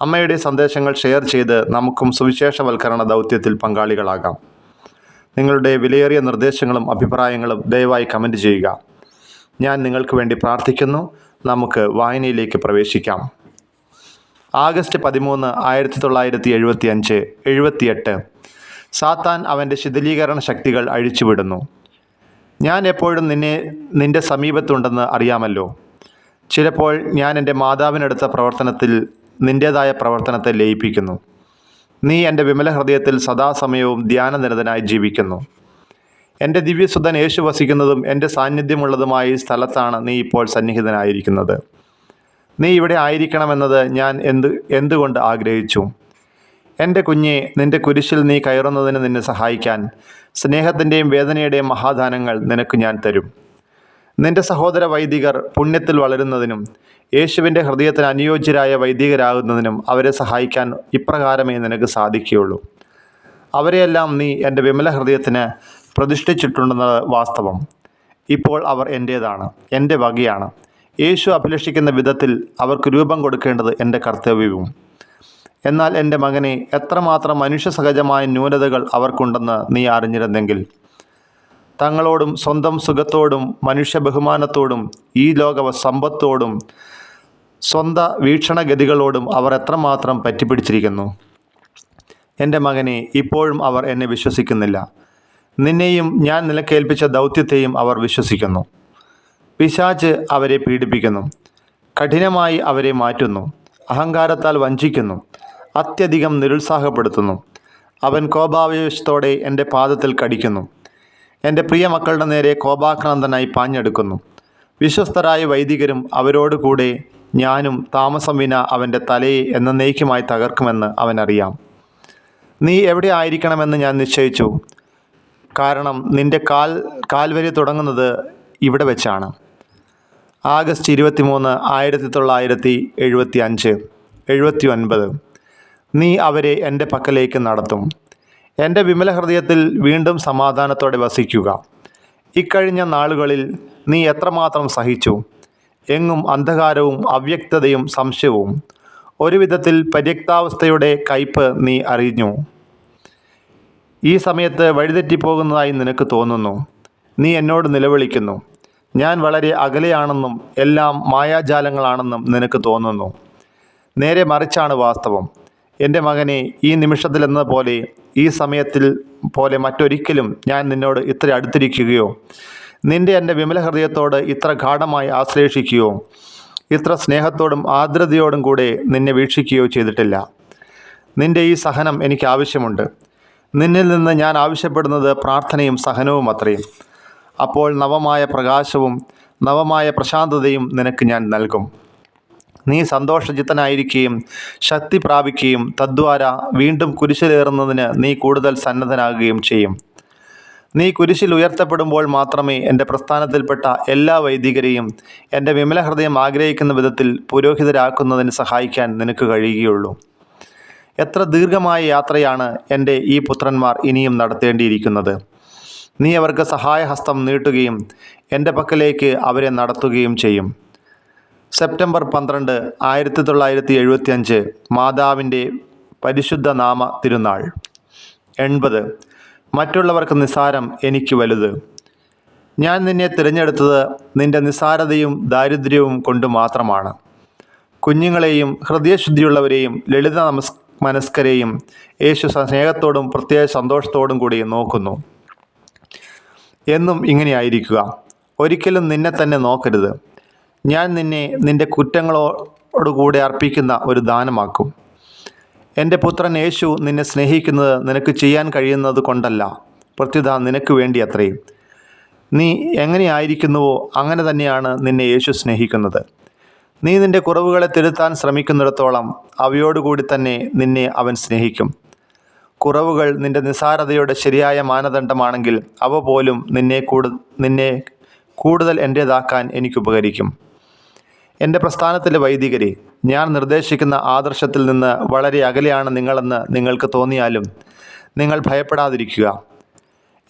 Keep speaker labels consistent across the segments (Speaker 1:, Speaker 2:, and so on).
Speaker 1: അമ്മയുടെ സന്ദേശങ്ങൾ ഷെയർ ചെയ്ത് നമുക്കും സുവിശേഷവൽക്കരണ ദൗത്യത്തിൽ പങ്കാളികളാകാം. നിങ്ങളുടെ വിലയേറിയ നിർദ്ദേശങ്ങളും അഭിപ്രായങ്ങളും ദയവായി കമന്റ് ചെയ്യുക. ഞാൻ നിങ്ങൾക്ക് വേണ്ടി പ്രാർത്ഥിക്കുന്നു. നമുക്ക് വായനയിലേക്ക് പ്രവേശിക്കാം. ആഗസ്റ്റ് പതിമൂന്ന് ആയിരത്തി തൊള്ളായിരത്തി എഴുപത്തി അഞ്ച് എഴുപത്തിയെട്ട്. സാത്താൻ അവന്റെ ശിഥിലീകരണ ശക്തികൾ അഴിച്ചുവിടുന്നു. ഞാൻ എപ്പോഴും നിന്നെ നിന്റെ സമീപത്തുണ്ടെന്ന് അറിയാമല്ലോ. ചിലപ്പോൾ ഞാൻ എന്റെ മാതാവിനെടുത്ത പ്രവർത്തനത്തിൽ നിന്റേതായ പ്രവർത്തനത്തെ ലയിപ്പിക്കുന്നു. നീ എന്റെ വിമല ഹൃദയത്തിൽ സദാസമയവും ധ്യാനനിരതനായി ജീവിക്കുന്നു. എന്റെ ദിവ്യസുതൻ യേശു വസിക്കുന്നതും എന്റെ സാന്നിധ്യമുള്ളതുമായ സ്ഥലത്താണ് നീ ഇപ്പോൾ സന്നിഹിതനായിരിക്കുന്നത്. നീ ഇവിടെ ആയിരിക്കണമെന്നത് ഞാൻ എന്ത് എന്തുകൊണ്ട് ആഗ്രഹിച്ചു? എന്റെ കുഞ്ഞെ നിന്റെ കുരിശിൽ നീ കയറുന്നതിന് നിന്നെ സഹായിക്കാൻ സ്നേഹത്തിന്റെയും വേദനയുടെയും മഹാദാനങ്ങൾ നിനക്ക് ഞാൻ തരും. നിന്റെ സഹോദര വൈദികർ പുണ്യത്തിൽ വളരുന്നതിനും യേശുവിന്റെ ഹൃദയത്തിന് അനുയോജ്യരായ വൈദികരാകുന്നതിനും അവരെ സഹായിക്കാൻ ഇപ്രകാരമേ നിനക്ക് സാധിക്കുകയുള്ളൂ. അവരെയെല്ലാം നീ എന്റെ വിമല ഹൃദയത്തിന് പ്രതിഷ്ഠിച്ചിട്ടുണ്ടെന്നത് വാസ്തവം. ഇപ്പോൾ അവർ എന്റേതാണ് എന്റെ വകയാണ്. യേശു അഭിലഷിക്കുന്ന വിധത്തിൽ അവർക്ക് രൂപം കൊടുക്കേണ്ടത് എന്റെ കർത്തവ്യവും. എന്നാൽ എന്റെ മകനെ എത്രമാത്രം മനുഷ്യസഹജമായ ന്യൂനതകൾ അവർക്കുണ്ടെന്ന് നീ അറിഞ്ഞിരുന്നെങ്കിൽ തങ്ങളോടും സ്വന്തം സുഖത്തോടും മനുഷ്യ ബഹുമാനത്തോടും ഈ ലോക സമ്പത്തോടും സ്വന്ത വീക്ഷണഗതികളോടും അവർ എത്രമാത്രം പറ്റിപ്പിടിച്ചിരിക്കുന്നു. എന്റെ മകനെ ഇപ്പോഴും അവർ എന്നെ വിശ്വസിക്കുന്നില്ല. നിന്നെയും ഞാൻ നിലക്കേൽപ്പിച്ച ദൗത്യത്തെയും അവർ വിശ്വസിക്കുന്നു. പിശാച്ച് അവരെ പീഡിപ്പിക്കുന്നു. കഠിനമായി അവരെ മാറ്റുന്നു. അഹങ്കാരത്താൽ വഞ്ചിക്കുന്നു. അത്യധികം നിരുത്സാഹപ്പെടുത്തുന്നു. അവൻ കോപാവേശത്തോടെ എന്റെ പാദത്തിൽ കടിക്കുന്നു. എന്റെ പ്രിയ മക്കളുടെ നേരെ കോപാക്രാന്തനായി പാഞ്ഞെടുക്കുന്നു. വിശ്വസ്തരായ വൈദികരും അവരോടുകൂടെ ഞാനും താമസം വിന അവന്റെ തലയെ എന്ന എന്നേക്കുമായി തകർക്കുമെന്ന് അവനറിയാം. നീ എവിടെ ആയിരിക്കണമെന്ന് ഞാൻ നിശ്ചയിച്ചു. കാരണം നിന്റെ കാൽ കാൽവരി തുടങ്ങുന്നത് ഇവിടെ വെച്ചാണ്. ആഗസ്റ്റ് ഇരുപത്തി മൂന്ന് ആയിരത്തി തൊള്ളായിരത്തി എഴുപത്തി അഞ്ച് എഴുപത്തി ഒൻപത് നീ അവരെ എന്റെ പക്കലേക്ക് നടത്തും. എന്റെ വിമല ഹൃദയത്തിൽ വീണ്ടും സമാധാനത്തോടെ വസിക്കുക. ഇക്കഴിഞ്ഞ നാളുകളിൽ നീ എത്രമാത്രം സഹിച്ചു? എങ്ങും അന്ധകാരവും അവ്യക്തതയും സംശയവും. ഒരുവിധത്തിൽ പര്യക്താവസ്ഥയുടെ കയ്പ് നീ അറിഞ്ഞു. ഈ സമയത്ത് വഴിതെറ്റിപ്പോകുന്നതായി നിനക്ക് തോന്നുന്നു. നീ എന്നോട് നിലവിളിക്കുന്നു. ഞാൻ വളരെ അകലെയാണെന്നും എല്ലാം മായാജാലങ്ങളാണെന്നും നിനക്ക് തോന്നുന്നു. നേരെ മറിച്ചാണ് വാസ്തവം. എന്റെ മകനെ ഈ നിമിഷത്തിലെന്ന പോലെ ഈ സമയത്തിൽ പോലെ മറ്റൊരിക്കലും ഞാൻ നിന്നോട് ഇത്ര അടുത്തിരിക്കുകയോ നിന്റെ എന്റെ വിമല ഹൃദയത്തോട് ഇത്ര ഗാഠമായി ആശ്ലേഷിക്കുകയോ ഇത്ര സ്നേഹത്തോടും ആർദ്രതയോടും കൂടെ നിന്നെ വീക്ഷിക്കുകയോ ചെയ്തിട്ടില്ല. നിന്റെ ഈ സഹനം എനിക്ക് ആവശ്യമുണ്ട്. നിന്നിൽ നിന്ന് ഞാൻ ആവശ്യപ്പെടുന്നത് പ്രാർത്ഥനയും സഹനവും അത്രയും അപ്പോൾ നവമായ പ്രകാശവും നവമായ പ്രശാന്തതയും നിനക്ക് ഞാൻ നൽകും. നീ സന്തോഷചിത്തനായിരിക്കുകയും ശക്തി പ്രാപിക്കുകയും തദ്വാര വീണ്ടും കുരിശിലേറുന്നതിന് നീ കൂടുതൽ സന്നദ്ധനാകുകയും ചെയ്യും. നീ കുരിശിൽ ഉയർത്തപ്പെടുമ്പോൾ മാത്രമേ എന്റെ പ്രസ്ഥാനത്തിൽപ്പെട്ട എല്ലാ വൈദികരെയും എന്റെ വിമലഹൃദയം ആഗ്രഹിക്കുന്ന വിധത്തിൽ പുരോഹിതരാക്കുന്നതിന് സഹായിക്കാൻ നിനക്ക് കഴിയുകയുള്ളൂ. എത്ര ദീർഘമായ യാത്രയാണ് എന്റെ ഈ പുത്രന്മാർ ഇനിയും നടത്തേണ്ടിയിരിക്കുന്നത്. നീ അവർക്ക് സഹായഹസ്തം നീട്ടുകയും എന്റെ പക്കലേക്ക് അവരെ നടത്തുകയും ചെയ്യും. സെപ്റ്റംബർ പന്ത്രണ്ട് ആയിരത്തി തൊള്ളായിരത്തി എഴുപത്തി അഞ്ച് മാതാവിന്റെ പരിശുദ്ധ നാമ തിരുനാൾ. എൺപത്. മറ്റുള്ളവർക്ക് നിസാരം എനിക്ക് വലുത്. ഞാൻ നിന്നെ തിരഞ്ഞെടുത്തത് നിന്റെ നിസാരതയും ദാരിദ്ര്യവും കൊണ്ട് മാത്രമാണ്. കുഞ്ഞുങ്ങളെയും ഹൃദയശുദ്ധിയുള്ളവരെയും ലളിത നമസ് മനസ്കരെയും യേശു സ്നേഹത്തോടും പ്രത്യേക സന്തോഷത്തോടും കൂടി നോക്കുന്നു. എന്നും ഇങ്ങനെയായിരിക്കുക ഒരിക്കലും നിന്നെ തന്നെ നോക്കരുത്. ഞാൻ നിന്നെ നിന്റെ കുറ്റങ്ങളോടുകൂടെ അർപ്പിക്കുന്ന ഒരു ദാനമാക്കും. എന്റെ പുത്രൻ യേശു നിന്നെ സ്നേഹിക്കുന്നത് നിനക്ക് ചെയ്യാൻ കഴിയുന്നത് കൊണ്ടല്ല. പ്രത്യുത നിനക്ക് വേണ്ടി അത്രയും നീ എങ്ങനെയായിരിക്കുന്നുവോ അങ്ങനെ തന്നെയാണ് നിന്നെ യേശു സ്നേഹിക്കുന്നത്. നീ നിന്റെ കുറവുകളെ തിരുത്താൻ ശ്രമിക്കുന്നിടത്തോളം അവയോടുകൂടി തന്നെ നിന്നെ അവൻ സ്നേഹിക്കും. കുറവുകൾ നിന്റെ നിസാരതയുടെ ശരിയായ മാനദണ്ഡമാണെങ്കിൽ അവ പോലും നിന്നെ കൂടു നിന്നെ കൂടുതൽ എന്റേതാക്കാൻ എനിക്ക് ഉപകരിക്കും. എന്റെ പ്രസ്ഥാനത്തിലെ വൈദികരെ ഞാൻ നിർദ്ദേശിക്കുന്ന ആദർശത്തിൽ നിന്ന് വളരെ അകലെയാണ് നിങ്ങളെന്ന് നിങ്ങൾക്ക് തോന്നിയാലും നിങ്ങൾ ഭയപ്പെടാതിരിക്കുക.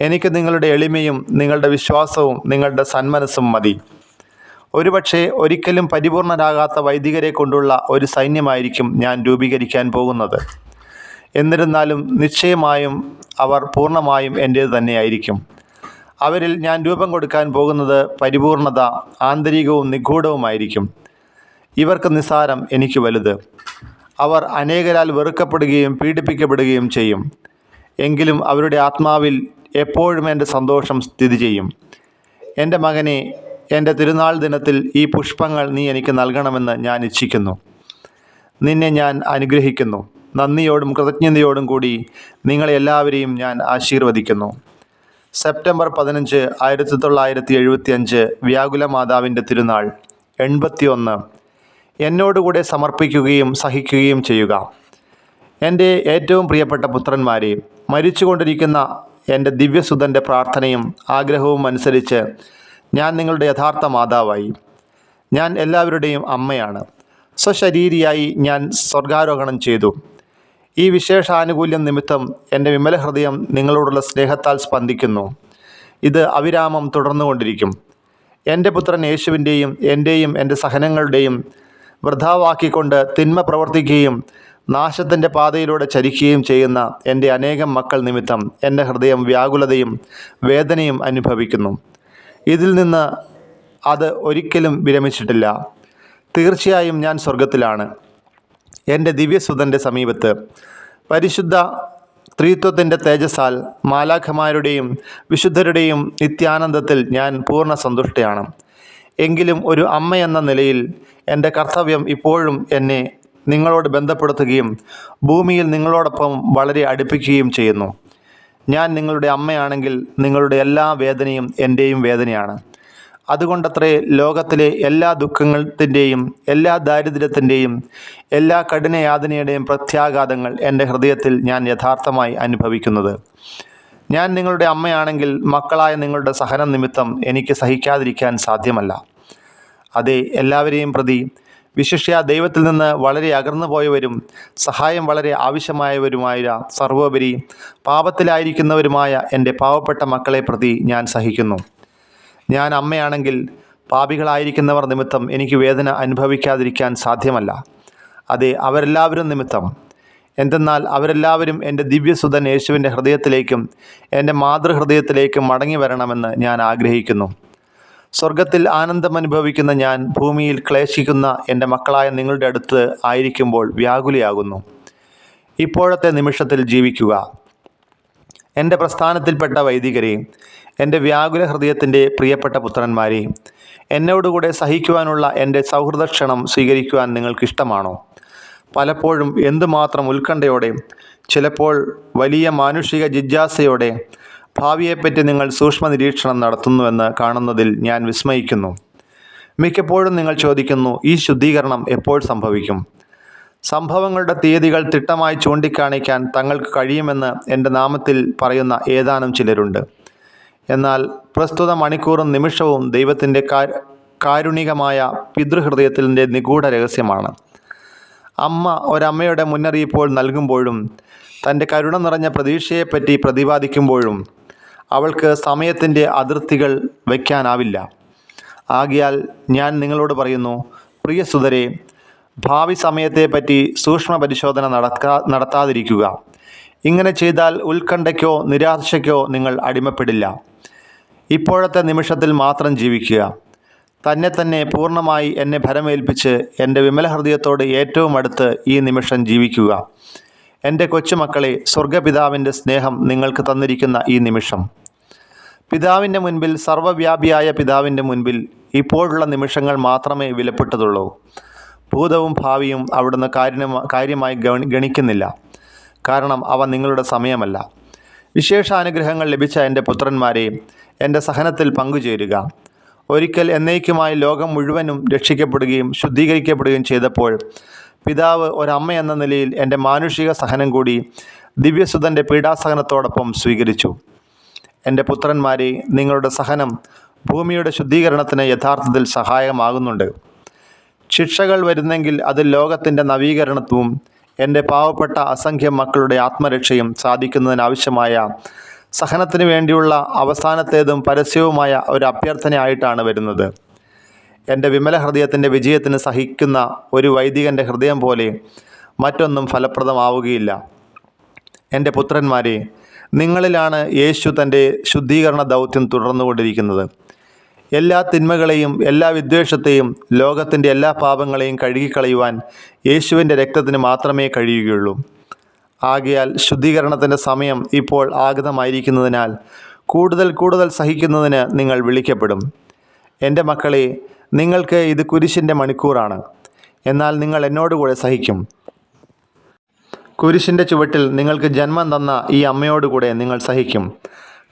Speaker 1: എനിക്ക് നിങ്ങളുടെ എളിമയും നിങ്ങളുടെ വിശ്വാസവും നിങ്ങളുടെ സന്മനസ്സും മതി. ഒരുപക്ഷെ ഒരിക്കലും പരിപൂർണരാകാത്ത വൈദികരെ കൊണ്ടുള്ള ഒരു സൈന്യമായിരിക്കും ഞാൻ രൂപീകരിക്കാൻ പോകുന്നത്. എന്നിരുന്നാലും നിശ്ചയമായും അവർ പൂർണമായും എന്റേത് തന്നെയായിരിക്കും അവരിൽ ഞാൻ രൂപം കൊടുക്കാൻ പോകുന്നത് പരിപൂർണത ആന്തരികവും നിഗൂഢവുമായിരിക്കും. ഇവർക്ക് നിസാരം എനിക്ക് വലുത്. അവർ അനേകരാൽ വെറുക്കപ്പെടുകയും പീഡിപ്പിക്കപ്പെടുകയും ചെയ്യും. എങ്കിലും അവരുടെ ആത്മാവിൽ എപ്പോഴും എന്റെ സന്തോഷം സ്ഥിതി ചെയ്യും. എന്റെ മകനെ എന്റെ തിരുനാൾ ദിനത്തിൽ ഈ പുഷ്പങ്ങൾ നീ എനിക്ക് നൽകണമെന്ന് ഞാൻ ഇച്ഛിക്കുന്നു. നിന്നെ ഞാൻ അനുഗ്രഹിക്കുന്നു. നന്ദിയോടും കൃതജ്ഞതയോടും കൂടി നിങ്ങളെല്ലാവരെയും ഞാൻ ആശീർവദിക്കുന്നു. സെപ്റ്റംബർ പതിനഞ്ച് ആയിരത്തി തൊള്ളായിരത്തി എഴുപത്തി അഞ്ച് വ്യാകുല മാതാവിന്റെ തിരുനാൾ എൺപത്തിയൊന്ന്. എന്നോടുകൂടെ സമർപ്പിക്കുകയും സഹിക്കുകയും ചെയ്യുക. എന്റെ ഏറ്റവും പ്രിയപ്പെട്ട പുത്രന്മാരെ മരിച്ചുകൊണ്ടിരിക്കുന്ന എന്റെ ദിവ്യസുതന്റെ പ്രാർത്ഥനയും ആഗ്രഹവും അനുസരിച്ച് ഞാൻ നിങ്ങളുടെ യഥാർത്ഥ മാതാവായി. ഞാൻ എല്ലാവരുടെയും അമ്മയാണ്. സ്വശരീരിയായി ഞാൻ സ്വർഗാരോഹണം ചെയ്തു. ഈ വിശേഷാനുകൂല്യം നിമിത്തം എന്റെ വിമല ഹൃദയം നിങ്ങളോടുള്ള സ്നേഹത്താൽ സ്പന്ദിക്കുന്നു. ഇത് അവിരാമം തുടർന്നുകൊണ്ടിരിക്കും. എന്റെ പുത്രൻ യേശുവിന്റെയും എന്റെയും എന്റെ സഹനങ്ങളുടെയും വൃഥാവാക്കിക്കൊണ്ട് തിന്മ പ്രവർത്തിക്കുകയും നാശത്തിന്റെ പാതയിലൂടെ ചരിക്കുകയും ചെയ്യുന്ന എന്റെ അനേകം മക്കൾ നിമിത്തം എന്റെ ഹൃദയം വ്യാകുലതയും വേദനയും അനുഭവിക്കുന്നു. ഇതിൽ നിന്ന് അത് ഒരിക്കലും വിരമിച്ചിട്ടില്ല. തീർച്ചയായും ഞാൻ സ്വർഗത്തിലാണ് എന്റെ ദിവ്യസുതന്റെ സമീപത്ത്. പരിശുദ്ധ ത്രിത്വത്തിന്റെ തേജസ്സാൽ മാലാഖമാരുടെയും വിശുദ്ധരുടെയും നിത്യാനന്ദത്തിൽ ഞാൻ പൂർണ സന്തുഷ്ടയാണ്. എങ്കിലും ഒരു അമ്മയെന്ന നിലയിൽ എന്റെ കർത്തവ്യം ഇപ്പോഴും എന്നെ നിങ്ങളോട് ബന്ധപ്പെടുത്തുകയും ഭൂമിയിൽ നിങ്ങളോടൊപ്പം വളരെ അടുപ്പിക്കുകയും ചെയ്യുന്നു. ഞാൻ നിങ്ങളുടെ അമ്മയാണെങ്കിൽ നിങ്ങളുടെ എല്ലാ വേദനയും എന്റെയും വേദനയാണ്. അതുകൊണ്ടത്രേ ലോകത്തിലെ എല്ലാ ദുഃഖത്തിന്റെയും എല്ലാ ദാരിദ്ര്യത്തിന്റെയും എല്ലാ കഠിനയാതനയുടെയും പ്രത്യാഘാതങ്ങൾ എന്റെ ഹൃദയത്തിൽ ഞാൻ യഥാർത്ഥമായി അനുഭവിക്കുന്നത്. ഞാൻ നിങ്ങളുടെ അമ്മയാണെങ്കിൽ മക്കളായ നിങ്ങളുടെ സഹനം നിമിത്തം എനിക്ക് സഹിക്കാതിരിക്കാൻ സാധ്യമല്ല. അതെ എല്ലാവരെയും പ്രതി വിശിഷ്യ ദൈവത്തിൽ നിന്ന് വളരെ അകർന്നു പോയവരും സഹായം വളരെ ആവശ്യമായവരുമായ സർവോപരി പാപത്തിലായിരിക്കുന്നവരുമായ എന്റെ പാവപ്പെട്ട മക്കളെ പ്രതി ഞാൻ സഹിക്കുന്നു. ഞാൻ അമ്മയാണെങ്കിൽ പാപികളായിരിക്കുന്നവർ നിമിത്തം എനിക്ക് വേദന അനുഭവിക്കാതിരിക്കാൻ സാധ്യമല്ല. അതെ അവരെല്ലാവരും നിമിത്തം. എന്തെന്നാൽ അവരെല്ലാവരും എന്റെ ദിവ്യസുതൻ യേശുവിന്റെ ഹൃദയത്തിലേക്കും എന്റെ മാതൃഹൃദയത്തിലേക്കും മടങ്ങി വരണമെന്ന് ഞാൻ ആഗ്രഹിക്കുന്നു. സ്വർഗത്തിൽ ആനന്ദം അനുഭവിക്കുന്ന ഞാൻ ഭൂമിയിൽ ക്ലേശിക്കുന്ന എന്റെ മക്കളായ നിങ്ങളുടെ അടുത്ത് ആയിരിക്കുമ്പോൾ വ്യാകുലയാകുന്നു. ഇപ്പോഴത്തെ നിമിഷത്തിൽ ജീവിക്കുക. എന്റെ പ്രസ്ഥാനത്തിൽപ്പെട്ട വൈദികരെ എന്റെ വ്യാകുല ഹൃദയത്തിന്റെ പ്രിയപ്പെട്ട പുത്രന്മാരെ എന്നോടുകൂടെ സഹിക്കുവാനുള്ള എന്റെ സൗഹൃദ ക്ഷണം സ്വീകരിക്കുവാൻ നിങ്ങൾക്കിഷ്ടമാണോ? പലപ്പോഴും എന്തുമാത്രം ഉത്കണ്ഠയോടെ ചിലപ്പോൾ വലിയ മാനുഷിക ജിജ്ഞാസയോടെ ഭാവിയെപ്പറ്റി നിങ്ങൾ സൂക്ഷ്മ നിരീക്ഷണം നടത്തുന്നുവെന്ന് കാണുന്നതിൽ ഞാൻ വിസ്മയിക്കുന്നു. മിക്കപ്പോഴും നിങ്ങൾ ചോദിക്കുന്നു ഈ ശുദ്ധീകരണം എപ്പോൾ സംഭവിക്കും? സംഭവങ്ങളുടെ തീയതികൾ തിട്ടമായി ചൂണ്ടിക്കാണിക്കാൻ തങ്ങൾക്ക് കഴിയുമെന്ന് എന്റെ നാമത്തിൽ പറയുന്ന ഏതാനും ചിലരുണ്ട്. എന്നാൽ പ്രസ്തുത മണിക്കൂറും നിമിഷവും ദൈവത്തിന്റെ കാരുണികമായ പിതൃഹൃദയത്തിന്റെ നിഗൂഢ രഹസ്യമാണ്. അമ്മ ഒരമ്മയുടെ മുന്നറിയിപ്പോൾ നൽകുമ്പോഴും തന്റെ കരുണ നിറഞ്ഞ പ്രതീക്ഷയെപ്പറ്റി പ്രതിപാദിക്കുമ്പോഴും അവൾക്ക് സമയത്തിന്റെ അതിർത്തികൾ വയ്ക്കാനാവില്ല. ആകിയാൽ ഞാൻ നിങ്ങളോട് പറയുന്നു പ്രിയ സുതരെ ഭാവി സമയത്തെപ്പറ്റി സൂക്ഷ്മ പരിശോധന നടക്കാ നടത്താതിരിക്കുക. ഇങ്ങനെ ചെയ്താൽ ഉത്കണ്ഠയ്ക്കോ നിരാശയ്ക്കോ നിങ്ങൾ അടിമപ്പെടില്ല. ഇപ്പോഴത്തെ നിമിഷത്തിൽ മാത്രം ജീവിക്കുക. തന്നെ തന്നെ പൂർണമായി എന്നെ ഭരമേൽപ്പിച്ച് എന്റെ വിമല ഹൃദയത്തോട് ഏറ്റവും അടുത്ത് ഈ നിമിഷം ജീവിക്കുക. എന്റെ കൊച്ചുമക്കളെ സ്വർഗപിതാവിന്റെ സ്നേഹം നിങ്ങൾക്ക് തന്നിരിക്കുന്ന ഈ നിമിഷം. പിതാവിന്റെ മുൻപിൽ സർവവ്യാപിയായ പിതാവിന്റെ മുൻപിൽ ഇപ്പോഴുള്ള നിമിഷങ്ങൾ മാത്രമേ വിലപ്പെട്ടതുള്ളൂ. ഭൂതവും ഭാവിയും അവിടുന്ന് കാര്യമ കാര്യമായി ഗണി ഗണിക്കുന്നില്ല. കാരണം അവ നിങ്ങളുടെ സമയമല്ല. വിശേഷാനുഗ്രഹങ്ങൾ ലഭിച്ച എന്റെ പുത്രന്മാരെ എന്റെ സഹനത്തിൽ പങ്കുചേരുക. ഒരിക്കൽ എന്നേക്കുമായി ലോകം മുഴുവനും രക്ഷിക്കപ്പെടുകയും ശുദ്ധീകരിക്കപ്പെടുകയും ചെയ്തപ്പോൾ പിതാവ് ഒരമ്മ എന്ന നിലയിൽ എന്റെ മാനുഷിക സഹനം കൂടി ദിവ്യസുതന്റെ പീഡാസഹനത്തോടൊപ്പം സ്വീകരിച്ചു. എന്റെ പുത്രന്മാരെ നിങ്ങളുടെ സഹനം ഭൂമിയുടെ ശുദ്ധീകരണത്തിന് യഥാർത്ഥത്തിൽ സഹായകമാകുന്നുണ്ട്. ശിക്ഷകൾ വരുന്നെങ്കിൽ അത് ലോകത്തിന്റെ നവീകരണത്വവും എന്റെ പാവപ്പെട്ട അസംഖ്യം മക്കളുടെ ആത്മരക്ഷയും സാധിക്കുന്നതിനാവശ്യമായ സഹനത്തിന് വേണ്ടിയുള്ള അവസാനത്തേതും പരസ്യവുമായ ഒരു അഭ്യർത്ഥനയായിട്ടാണ് വരുന്നത്. എന്റെ വിമല ഹൃദയത്തിന്റെ വിജയത്തിന് സഹിക്കുന്ന ഒരു വൈദികന്റെ ഹൃദയം പോലെ മറ്റൊന്നും ഫലപ്രദമാവുകയില്ല. എന്റെ പുത്രന്മാരെ നിങ്ങളിലാണ് യേശു തന്റെ ശുദ്ധീകരണ ദൗത്യം തുടർന്നുകൊണ്ടിരിക്കുന്നത്. എല്ലാ തിന്മകളെയും എല്ലാ വിദ്വേഷത്തെയും ലോകത്തിന്റെ എല്ലാ പാപങ്ങളെയും കഴുകിക്കളയുവാൻ യേശുവിന്റെ രക്തത്തിന് മാത്രമേ കഴിയുകയുള്ളൂ. ആകയാൽ ശുദ്ധീകരണത്തിന്റെ സമയം ഇപ്പോൾ ആഗതമായിരിക്കുന്നതിനാൽ കൂടുതൽ കൂടുതൽ സഹിക്കുന്നതിന് നിങ്ങൾ വിളിക്കപ്പെടും. എന്റെ മക്കളെ നിങ്ങൾക്ക് ഇത് കുരിശിന്റെ മണിക്കൂറാണ്. എന്നാൽ നിങ്ങൾ എന്നോടുകൂടെ സഹിക്കും. കുരിശിന്റെ ചുവട്ടിൽ നിങ്ങൾക്ക് ജന്മം തന്ന ഈ അമ്മയോടുകൂടെ നിങ്ങൾ സഹിക്കും.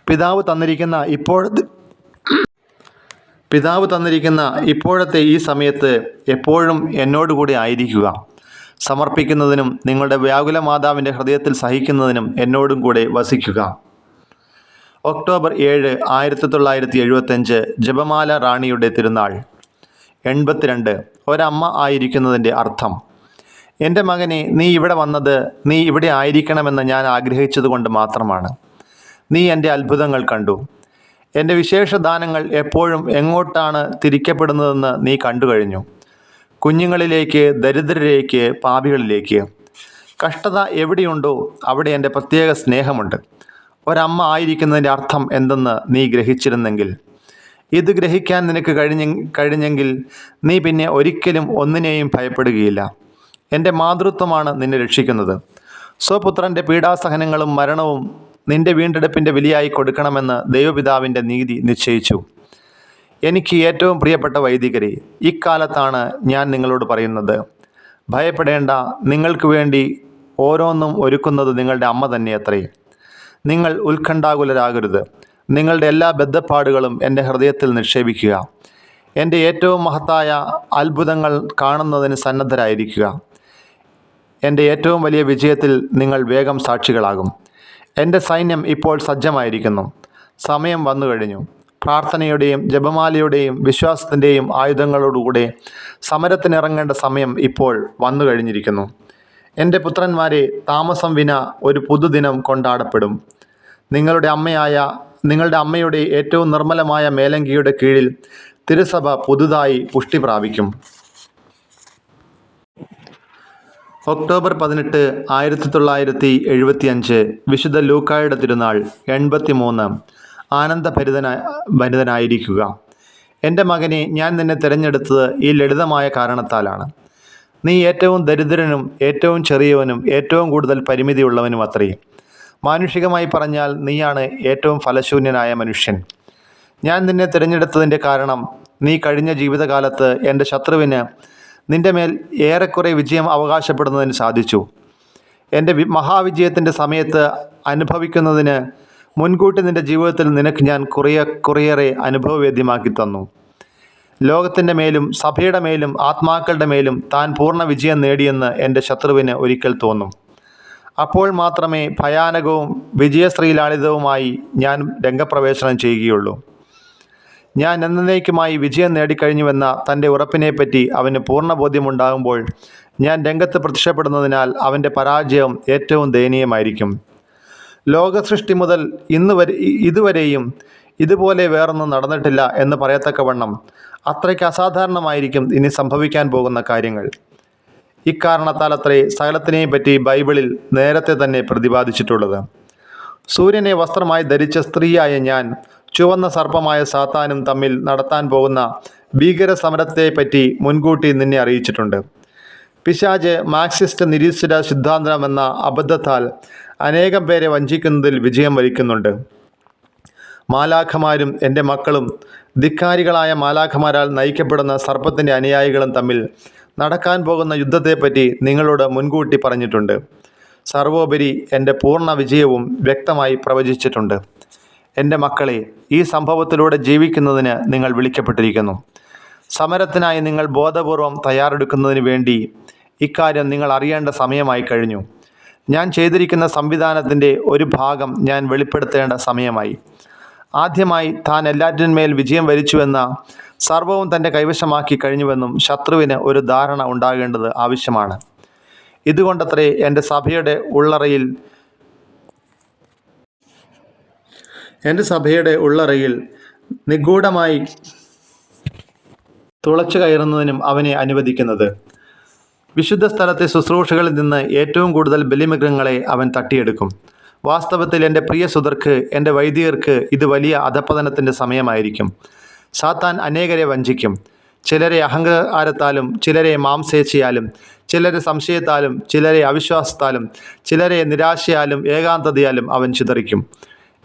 Speaker 1: പിതാവ് തന്നിരിക്കുന്ന ഇപ്പോഴത്തെ പിതാവ് തന്നിരിക്കുന്ന ഇപ്പോഴത്തെ ഈ സമയത്ത് എപ്പോഴും എന്നോടുകൂടി ആയിരിക്കുക. സമർപ്പിക്കുന്നതിനും നിങ്ങളുടെ വ്യാകുല മാതാവിന്റെ ഹൃദയത്തിൽ സഹിക്കുന്നതിനും എന്നോടും കൂടെ വസിക്കുക. ഒക്ടോബർ ഏഴ് ആയിരത്തി തൊള്ളായിരത്തി എഴുപത്തഞ്ച് ജപമാല റാണിയുടെ തിരുനാൾ. എൺപത്തിരണ്ട് ഒരമ്മ ആയിരിക്കുന്നതിന്റെ അർത്ഥം. എന്റെ മകനെ നീ ഇവിടെ വന്നത് നീ ഇവിടെ ആയിരിക്കണമെന്ന് ഞാൻ ആഗ്രഹിച്ചതുകൊണ്ട് മാത്രമാണ്. നീ എന്റെ അത്ഭുതങ്ങൾ കണ്ടു. എന്റെ വിശേഷ ദാനങ്ങൾ എപ്പോഴും എങ്ങോട്ടാണ് തിരിക്കപ്പെടുന്നതെന്ന് നീ കണ്ടു കഴിഞ്ഞു കുഞ്ഞുങ്ങളിലേക്ക് ദരിദ്രരിലേക്ക് പാപികളിലേക്ക്. കഷ്ടത എവിടെയുണ്ടോ അവിടെ എന്റെ പ്രത്യേക സ്നേഹമുണ്ട്. ഒരമ്മ ആയിരിക്കുന്നതിന്റെ അർത്ഥം എന്തെന്ന് നീ ഗ്രഹിച്ചിരുന്നെങ്കിൽ. ഇത് ഗ്രഹിക്കാൻ നിനക്ക് കഴിഞ്ഞ കഴിഞ്ഞെങ്കിൽ നീ പിന്നെ ഒരിക്കലും ഒന്നിനെയും ഭയപ്പെടുകയില്ല. എന്റെ മാതൃത്വമാണ് നിന്നെ രക്ഷിക്കുന്നത്. സ്വപുത്രന്റെ പീഡാസഹനങ്ങളും മരണവും നിന്റെ വീണ്ടെടുപ്പിന്റെ വിലയായി കൊടുക്കണമെന്ന് ദൈവപിതാവിന്റെ നീതി നിശ്ചയിച്ചു. എനിക്ക് ഏറ്റവും പ്രിയപ്പെട്ട വൈദികരെ ഇക്കാലത്താണ് ഞാൻ നിങ്ങളോട് പറയുന്നത്. ഭയപ്പെടേണ്ട നിങ്ങൾക്ക് വേണ്ടി ഓരോന്നും ഒരുക്കുന്നത് നിങ്ങളുടെ അമ്മ തന്നെ അത്രേ നിങ്ങൾ ഉത്കണ്ഠാകുലരാകരുത്. നിങ്ങളുടെ എല്ലാ ബദ്ധപ്പാടുകളും എന്റെ ഹൃദയത്തിൽ നിക്ഷേപിക്കുക. എന്റെ ഏറ്റവും മഹത്തായ അത്ഭുതങ്ങൾ കാണുന്നതിന് സന്നദ്ധരായിരിക്കുക. എന്റെ ഏറ്റവും വലിയ വിജയത്തിൽ നിങ്ങൾ വേഗം സാക്ഷികളാകും. എന്റെ സൈന്യം ഇപ്പോൾ സജ്ജമായിരിക്കുന്നു. സമയം വന്നു കഴിഞ്ഞു. പ്രാർത്ഥനയുടെയും ജപമാലയുടെയും വിശ്വാസത്തിന്റെയും ആയുധങ്ങളോടുകൂടെ സമരത്തിനിറങ്ങേണ്ട സമയം ഇപ്പോൾ വന്നു കഴിഞ്ഞിരിക്കുന്നു. എന്റെ പുത്രന്മാരെ താമസം വിന ഒരു പുതുദിനം കൊണ്ടാടപ്പെടും. നിങ്ങളുടെ അമ്മയായ നിങ്ങളുടെ അമ്മയുടെ ഏറ്റവും നിർമ്മലമായ മേലങ്കിയുടെ കീഴിൽ തിരുസഭ പുതുതായി പുഷ്ടി പ്രാപിക്കും. ഒക്ടോബർ പതിനെട്ട് ആയിരത്തി തൊള്ളായിരത്തി എഴുപത്തി അഞ്ച് വിശുദ്ധ ലൂക്കായുടെ തിരുനാൾ എൺപത്തി മൂന്ന് ആനന്ദഭരിതന ഭരിതനായിരിക്കുക. എന്റെ മകനെ ഞാൻ നിന്നെ തിരഞ്ഞെടുത്തത് ഈ ലളിതമായ കാരണത്താലാണ്. നീ ഏറ്റവും ദരിദ്രനും ഏറ്റവും ചെറിയവനും ഏറ്റവും കൂടുതൽ പരിമിതിയുള്ളവനും അത്രയും മാനുഷികമായി പറഞ്ഞാൽ നീയാണ് ഏറ്റവും ഫലശൂന്യനായ മനുഷ്യൻ. ഞാൻ നിന്നെ തിരഞ്ഞെടുത്തതിന്റെ കാരണം നീ കഴിഞ്ഞ ജീവിതകാലത്ത് എന്റെ ശത്രുവിന് നിന്റെ മേൽ ഏറെക്കുറെ വിജയം അവകാശപ്പെടുന്നതിന് സാധിച്ചു. എന്റെ മഹാവിജയത്തിന്റെ സമയത്ത് അനുഭവിക്കുന്നതിന് മുൻകൂട്ടി നിന്റെ ജീവിതത്തിൽ നിനക്ക് ഞാൻ കുറേ കുറേയേറെ അനുഭവവേദ്യമാക്കി തന്നു. ലോകത്തിന്റെ മേലും സഭയുടെ മേലും ആത്മാക്കളുടെ മേലും താൻ പൂർണ വിജയം നേടിയെന്ന് എന്റെ ശത്രുവിന് ഒരിക്കൽ തോന്നും. അപ്പോൾ മാത്രമേ ഭയാനകവും വിജയശ്രീലാളിതവുമായി ഞാൻ രംഗപ്രവേശനം ചെയ്യുകയുള്ളൂ. ഞാൻ എന്നേക്കുമായി വിജയം നേടിക്കഴിഞ്ഞുവെന്ന തന്റെ ഉറപ്പിനെപ്പറ്റി അവന് പൂർണ ബോധ്യമുണ്ടാകുമ്പോൾ ഞാൻ രംഗത്ത് പ്രത്യക്ഷപ്പെടുന്നതിനാൽ അവന്റെ പരാജയം ഏറ്റവും ദയനീയമായിരിക്കും. ലോകസൃഷ്ടി മുതൽ ഇന്ന് വരെ ഇതുവരെയും ഇതുപോലെ വേറൊന്നും നടന്നിട്ടില്ല എന്ന് പറയത്തക്കവണ്ണം അത്രയ്ക്ക് അസാധാരണമായിരിക്കും ഇനി സംഭവിക്കാൻ പോകുന്ന കാര്യങ്ങൾ. ഇക്കാരണത്താൽ അത്രേ സകലത്തിനെയും പറ്റി ബൈബിളിൽ നേരത്തെ തന്നെ പ്രതിപാദിച്ചിട്ടുള്ളത്. സൂര്യനെ വസ്ത്രമായി ധരിച്ച സ്ത്രീയായ ഞാൻ ചുവന്ന സർപ്പമായ സാത്താനും തമ്മിൽ നടത്താൻ പോകുന്ന ഭീകര സമരത്തെപ്പറ്റി മുൻകൂട്ടി നിന്നെ അറിയിച്ചിട്ടുണ്ട്. പിശാജ് മാർക്സിസ്റ്റ് നിരീശ്വര സിദ്ധാന്തമെന്ന അബദ്ധത്താൽ അനേകം പേരെ വഞ്ചിക്കുന്നതിൽ വിജയം വരിക്കുന്നുണ്ട്. മാലാഖമാരും എന്റെ മക്കളും ധിക്കാരികളായ മാലാഖമാരാൽ നയിക്കപ്പെടുന്ന സർപ്പത്തിന്റെ അനുയായികളും തമ്മിൽ നടക്കാൻ പോകുന്ന യുദ്ധത്തെപ്പറ്റി നിങ്ങളോട് മുൻകൂട്ടി പറഞ്ഞിട്ടുണ്ട്. സർവോപരി എന്റെ പൂർണ വിജയവും വ്യക്തമായി പ്രവചിച്ചിട്ടുണ്ട്. എന്റെ മക്കളെ ഈ സംഭവത്തിലൂടെ ജീവിക്കുന്നതിന് നിങ്ങൾ വിളിക്കപ്പെട്ടിരിക്കുന്നു. സമരത്തിനായി നിങ്ങൾ ബോധപൂർവം തയ്യാറെടുക്കുന്നതിന് വേണ്ടി ഇക്കാര്യം നിങ്ങൾ അറിയേണ്ട സമയമായി കഴിഞ്ഞു. ഞാൻ ചെയ്തിരിക്കുന്ന സംവിധാനത്തിന്റെ ഒരു ഭാഗം ഞാൻ വെളിപ്പെടുത്തേണ്ട സമയമായി. ആദ്യമായി താൻ എല്ലാറ്റിന്മേൽ വിജയം വരിച്ചുവെന്ന സർവവും തന്റെ കൈവശമാക്കി കഴിഞ്ഞുവെന്നും ശത്രുവിന് ഒരു ധാരണ ഉണ്ടാകേണ്ടത് ആവശ്യമാണ്. ഇതുകൊണ്ടത്രേ എന്റെ സഭയുടെ ഉള്ളറയിൽ എന്റെ സഭയുടെ ഉള്ളറയിൽ നിഗൂഢമായി തുളച്ചു കയറുന്നതിനും അവനെ അനുവദിക്കുന്നത്. വിശുദ്ധ സ്ഥലത്തെ ശുശ്രൂഷകളിൽ നിന്ന് ഏറ്റവും കൂടുതൽ ബലിമൃഗങ്ങളെ അവൻ തട്ടിയെടുക്കും. വാസ്തവത്തിൽ എന്റെ പ്രിയ സുതർക്ക് എന്റെ വൈദികർക്ക് ഇത് വലിയ അധപ്പതനത്തിന്റെ സമയമായിരിക്കും. സാത്താൻ അനേകരെ വഞ്ചിക്കും. ചിലരെ അഹങ്കാരത്താലും ചിലരെ മാംസേച്ഛയാലും ചിലരെ സംശയത്താലും ചിലരെ അവിശ്വാസത്താലും ചിലരെ നിരാശയാലും ഏകാന്തതയാലും അവൻ ചിതറിക്കും.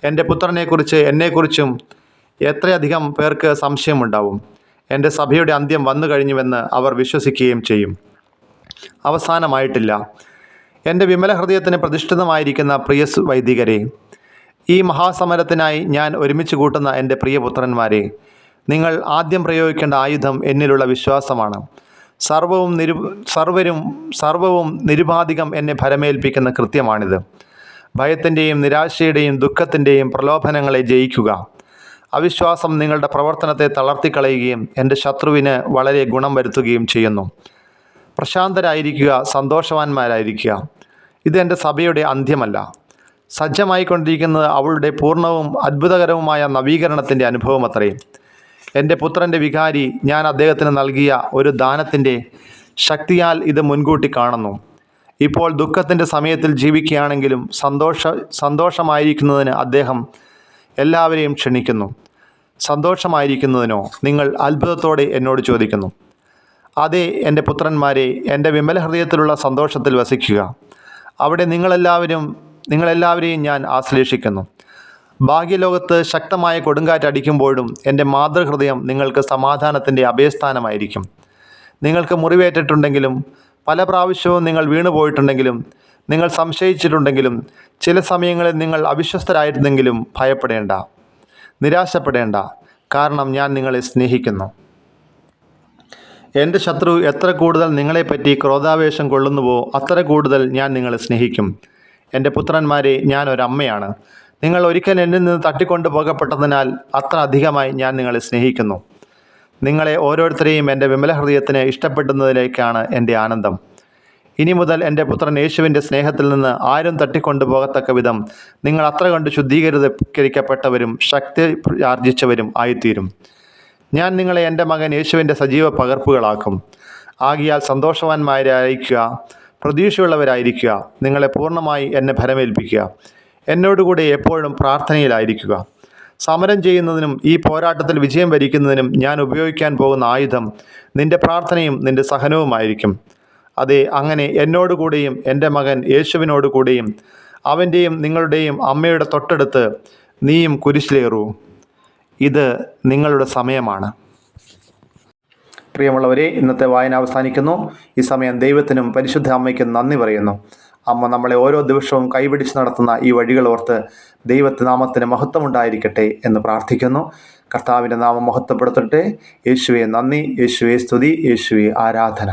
Speaker 1: എന്റെ പുത്രനെക്കുറിച്ച് എന്നെക്കുറിച്ചും എത്രയധികം പേർക്ക് സംശയമുണ്ടാവും. എന്റെ സഭയുടെ അന്ത്യം വന്നു കഴിഞ്ഞുവെന്ന് അവർ വിശ്വസിക്കുകയും ചെയ്യും. അവസാനമായിട്ടില്ല. എന്റെ വിമല ഹൃദയത്തിന് പ്രതിഷ്ഠിതമായിരിക്കുന്ന പ്രിയ വൈദികരെ ഈ മഹാസമരത്തിനായി ഞാൻ ഒരുമിച്ച് കൂട്ടുന്ന എന്റെ പ്രിയപുത്രന്മാരെ നിങ്ങൾ ആദ്യം പ്രയോഗിക്കേണ്ട ആയുധം എന്നിലുള്ള വിശ്വാസമാണ്. സർവവും നിരു സർവരും സർവവും നിരുപാധികം എന്നെ ഭരമേൽപ്പിക്കുന്ന കൃത്യമാണിത്. ഭയത്തിന്റെയും നിരാശയുടെയും ദുഃഖത്തിന്റെയും പ്രലോഭനങ്ങളെ ജയിക്കുക. അവിശ്വാസം നിങ്ങളുടെ പ്രവർത്തനത്തെ തളർത്തിക്കളയുകയും എന്റെ ശത്രുവിന് വളരെ ഗുണം വരുത്തുകയും ചെയ്യുന്നു. പ്രശാന്തരായിരിക്കുക സന്തോഷവാന്മാരായിരിക്കുക. ഇത് എന്റെ സഭയുടെ അന്ത്യമല്ല. സജ്ജമായിക്കൊണ്ടിരിക്കുന്നത് അവളുടെ പൂർണവും അത്ഭുതകരവുമായ നവീകരണത്തിന്റെ അനുഭവം അത്രയും എന്റെ പുത്രന്റെ വികാരി ഞാൻ അദ്ദേഹത്തിന് നൽകിയ ഒരു ദാനത്തിന്റെ ശക്തിയാൽ ഇത് മുൻകൂട്ടി കാണുന്നു. ഇപ്പോൾ ദുഃഖത്തിന്റെ സമയത്തിൽ ജീവിക്കുകയാണെങ്കിലും സന്തോഷ സന്തോഷമായിരിക്കുന്നതിന് അദ്ദേഹം എല്ലാവരെയും ക്ഷണിക്കുന്നു. സന്തോഷമായിരിക്കുന്നതിനോ നിങ്ങൾ അത്ഭുതത്തോടെ എന്നോട് ചോദിക്കുന്നു. അതെ എന്റെ പുത്രന്മാരെ എന്റെ വിമല ഹൃദയത്തിലുള്ള സന്തോഷത്തിൽ വസിക്കുക. അവിടെ നിങ്ങളെല്ലാവരും നിങ്ങളെല്ലാവരെയും ഞാൻ ആശ്ലേഷിക്കുന്നു. ഭാഗ്യലോകത്ത് ശക്തമായ കൊടുങ്കാറ്റ് അടിക്കുമ്പോഴും എന്റെ മാതൃഹൃദയം നിങ്ങൾക്ക് സമാധാനത്തിന്റെ അഭയസ്ഥാനമായിരിക്കും. നിങ്ങൾക്ക് മുറിവേറ്റിട്ടുണ്ടെങ്കിലും പല പ്രാവശ്യവും നിങ്ങൾ വീണുപോയിട്ടുണ്ടെങ്കിലും നിങ്ങൾ സംശയിച്ചിട്ടുണ്ടെങ്കിലും ചില സമയങ്ങളിൽ നിങ്ങൾ അവിശ്വസ്തരായിരുന്നെങ്കിലും ഭയപ്പെടേണ്ട നിരാശപ്പെടേണ്ട. കാരണം ഞാൻ നിങ്ങളെ സ്നേഹിക്കുന്നു. എന്റെ ശത്രു എത്ര കൂടുതൽ നിങ്ങളെപ്പറ്റി ക്രോധാവേശം കൊള്ളുന്നുവോ അത്ര കൂടുതൽ ഞാൻ നിങ്ങളെ സ്നേഹിക്കും. എന്റെ പുത്രന്മാരെ ഞാൻ ഒരമ്മയാണ്. നിങ്ങൾ ഒരിക്കൽ എന്നിൽ നിന്ന് തട്ടിക്കൊണ്ടു പോകപ്പെട്ടതിനാൽ അത്ര അധികമായി ഞാൻ നിങ്ങളെ സ്നേഹിക്കുന്നു. നിങ്ങളെ ഓരോരുത്തരെയും എന്റെ വിമല ഹൃദയത്തിന് ഇഷ്ടപ്പെടുന്നതിലേക്കാണ് എന്റെ ആനന്ദം. ഇനി മുതൽ എന്റെ പുത്രൻ യേശുവിന്റെ സ്നേഹത്തിൽ നിന്ന് ആരും തട്ടിക്കൊണ്ടു പോകത്തക്ക വിധം നിങ്ങൾ അത്ര കണ്ട് ശുദ്ധീകരിക്കപ്പെട്ടവരും ശക്തി ആർജിച്ചവരും ആയിത്തീരും. ഞാൻ നിങ്ങളെ എന്റെ മകൻ യേശുവിന്റെ സജീവ പകർപ്പുകളാക്കും. ആകിയാൽ സന്തോഷവാന്മാരായിരിക്കുക പ്രതീക്ഷയുള്ളവരായിരിക്കുക നിങ്ങളെ പൂർണമായി എന്നെ ഫലമേൽപ്പിക്കുക എന്നോടുകൂടി എപ്പോഴും പ്രാർത്ഥനയിലായിരിക്കുക. സമരം ചെയ്യുന്നതിനും ഈ പോരാട്ടത്തിൽ വിജയം വരിക്കുന്നതിനും ഞാൻ ഉപയോഗിക്കാൻ പോകുന്ന ആയുധം നിന്റെ പ്രാർത്ഥനയും നിന്റെ സഹനവുമായിരിക്കും. അതെ അങ്ങനെ എന്നോടുകൂടിയും എന്റെ മകൻ യേശുവിനോട് കൂടിയും അവന്റെയും നിങ്ങളുടെയും അമ്മയുടെ തൊട്ടടുത്ത് നീയും കുരിശിലേറൂ ഇത് നിങ്ങളുടെ സമയമാണ്. പ്രിയമുള്ളവരെ ഇന്നത്തെ വായന അവസാനിക്കുന്നു. ഈ സമയം ദൈവത്തിനും പരിശുദ്ധ അമ്മയ്ക്കും നന്ദി പറയുന്നു. അമ്മ നമ്മളെ ഓരോ ദിവസവും കൈപിടിച്ച് നടത്തുന്ന ഈ വഴികൾ ഓർത്ത് നാമത്തിന് മഹത്വമുണ്ടായിരിക്കട്ടെ എന്ന് പ്രാർത്ഥിക്കുന്നു. കർത്താവിന്റെ നാമം മഹത്വപ്പെടുത്തട്ടെ. യേശുവെ നന്ദി. യേശുവെ സ്തുതി. യേശുവെ ആരാധന.